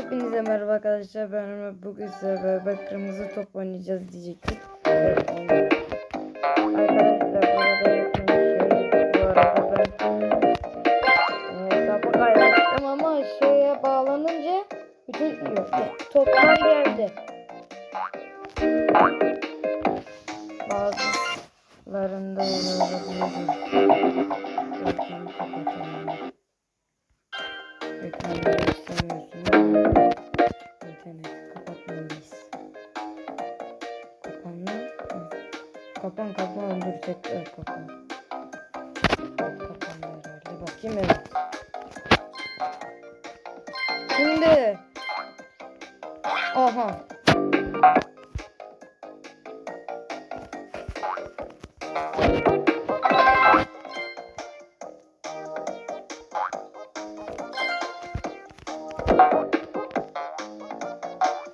Hepinize merhaba arkadaşlar. Ben Ömer. Bugün size beraber kırmızı top oynayacağız diyecektik. Arkadaşlar şey ama şeye bağlanınca bütün yok, toplar geldi. Bazılarında olabilir. Ekranı istemiyorsunuz. Kapan kapan dur tekrar kapan. Kapandı herhalde. Bakayım evet. Şimdi. Aha.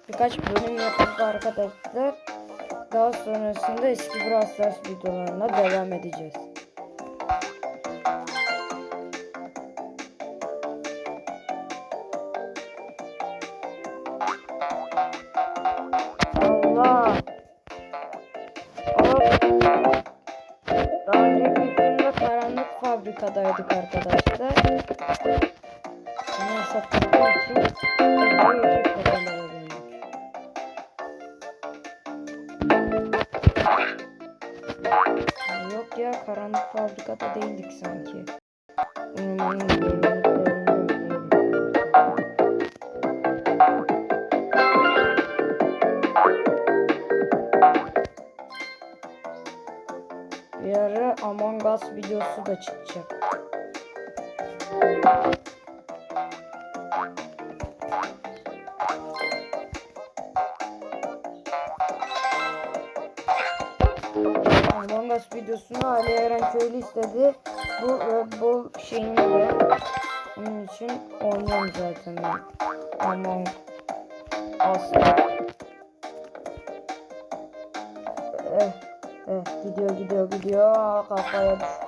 birkaç bölüm yapıp arkadaşlar daha sonrasında eski Brawl Stars videolarına devam edeceğiz. Allah! Daha önceki videomda karanlık fabrikadaydık arkadaşlar. Bunu hesapladığım için Ya karanlık fabrikada değildik sanki. Bir ara Among Us videosu da çıkacak. Among Us videosunu Ali Eren Köylü istedi. Bu Red Bull şeyini de onun için oynuyorum zaten ben. Among Us'ta. Eh, eh, gidiyor gidiyor gidiyor kafaya düştü.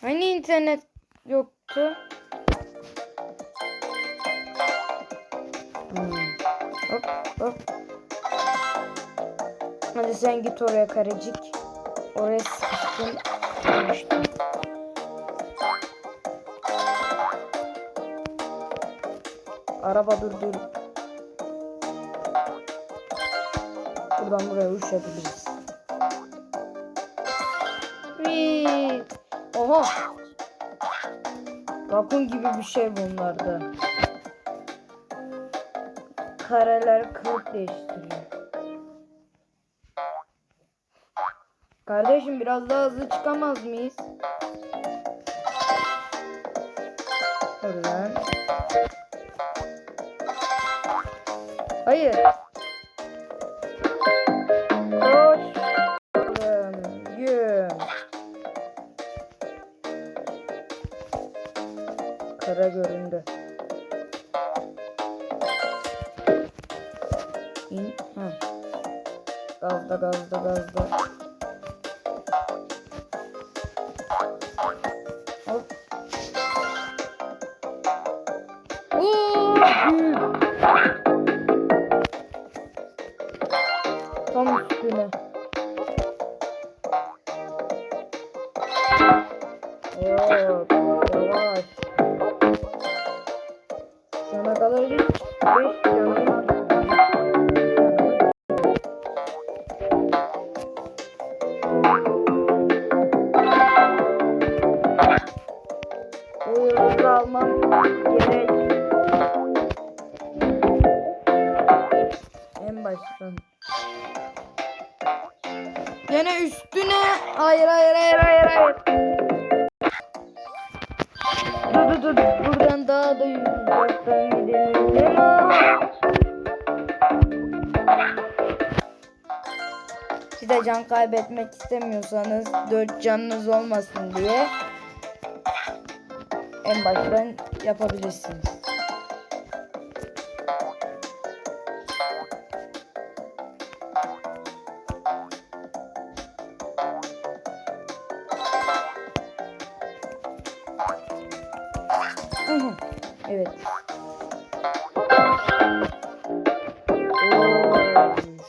Hani internet yoktu? Hmm. Hop hop. Hadi sen git oraya karecik. Oraya sıkıştın. Düştün. Araba durdur. Buradan buraya uçabiliriz. Whee! Oha! Rakun gibi bir şey bunlarda. Kareler kılık değiştiriyor. Kardeşim biraz daha hızlı çıkamaz mıyız? Buradan. Hayır. Kara göründü. İn. Ha. Gazda gazda gazda. Hop. Oo! Tam üstüne. Hop. Gene üstüne. Hayır hayır hayır hayır hayır. Dur dur dur. Buradan daha da uzaktan gidelim. Siz de can kaybetmek istemiyorsanız dört canınız olmasın diye en baştan yapabilirsiniz. Evet.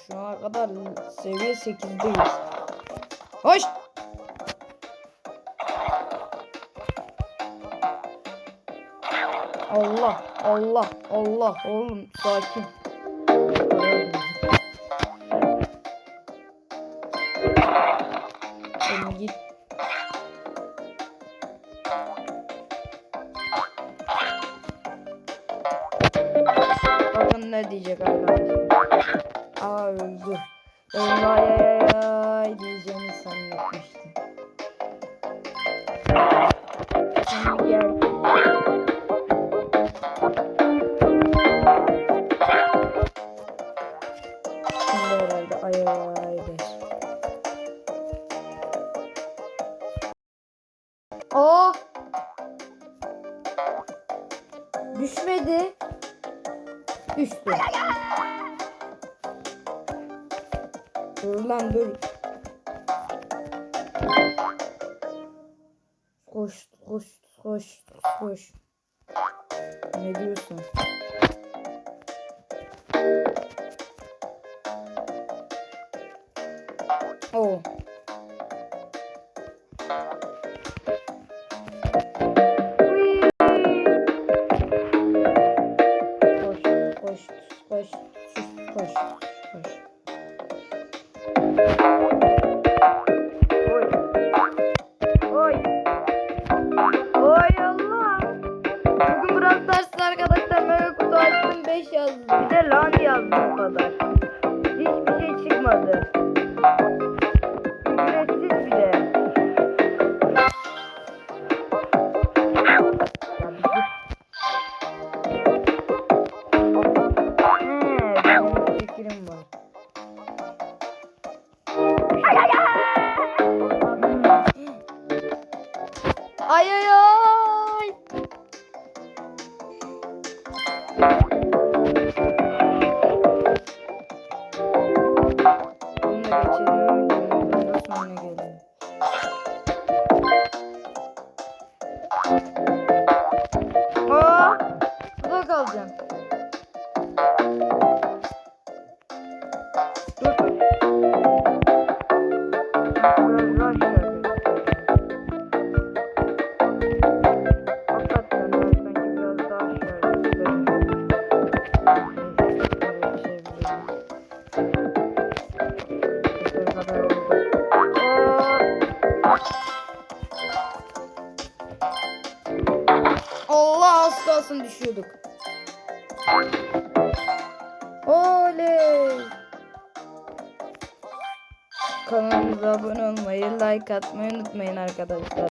Şu ana kadar seviye 8'deyiz. Hoş. Allah, Allah, Allah. Oğlum sakin. Bakın ne diyecek arkadaşlar. Aa öldü. Öldü ay ay ay diyeceğini. Şimdi gel. Şimdi herhalde ay ay ay der. Aa! Düşmedi. Düştü. Dur lan dur. Koş koş koş koş. Ne diyorsun? Allah az kalsın düşüyorduk. Oley. Kanalımıza abone olmayı, like atmayı unutmayın arkadaşlar.